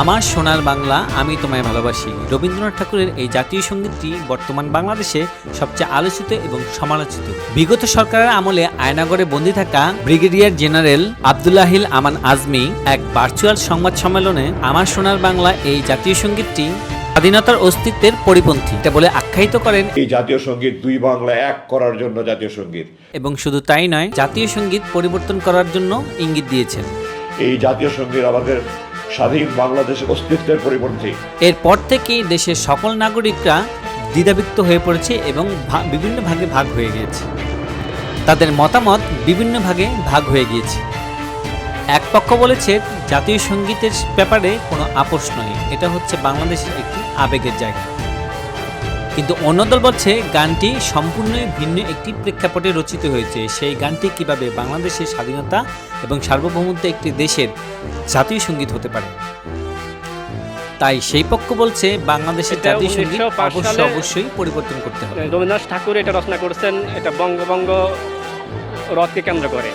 আমার সোনার বাংলা আমি তোমায় ভালোবাসি। রবীন্দ্রনাথ ঠাকুরের এই জাতীয় সঙ্গীতটি বর্তমান বাংলাদেশে সবচেয়ে আলোচিত এবং সমালোচিত। বিগত সরকারের আমলে আয়নাগরে বন্দী থাকা ব্রিগেডিয়ার জেনারেল আবদুল্লাহিল আমান আজমি এক ভার্চুয়াল সংবাদ সম্মেলনে আমার সোনার বাংলা এই জাতীয় সঙ্গীতটি স্বাধীনতার অস্তিত্বের পরিপন্থী। এটা বলে আখ্যায়িত করেন। এই জাতীয় সংগীত দুই বাংলা এক করার জন্য জাতীয় সংগীত। এবং শুধু তাই নয় জাতীয় সংগীত পরিবর্তন করার জন্য ইঙ্গিত দিয়েছেন। এই জাতীয় সংগীত আমাদের স্বাধীন বাংলাদেশের অস্তিত্বের পরিপন্থী। এরপর থেকেই দেশের সকল নাগরিকরা দ্বিধাবিক্ত হয়ে পড়েছে এবং বিভিন্ন ভাগে ভাগ হয়ে গিয়েছে। তাদের মতামত বিভিন্ন ভাগে ভাগ হয়ে গিয়েছে। এক পক্ষ বলেছে, জাতীয় সঙ্গীতের ব্যাপারে কোনো আপোষ নয়। এটা হচ্ছে বাংলাদেশের একটি আবেগের জায়গা। কিন্তু অন্য দল বলছে গানটি সম্পূর্ণই ভিন্ন একটি প্রেক্ষাপটে রচিত হয়েছে। সেই গানটি কীভাবে বাংলাদেশের স্বাধীনতা এবং সার্বভৌমত্ব একটি দেশের জাতীয় সংগীত হতে পারে? তাই সেই পক্ষ বলছে বাংলাদেশের জাতীয় সংগীত 1905 অবশ্যই অবশ্যই পরিবর্তন করতে হবে। রবীন্দ্রনাথ ঠাকুর এটা রচনা করেছেন এটা বঙ্গবঙ্গ রথকে কেন্দ্র করে।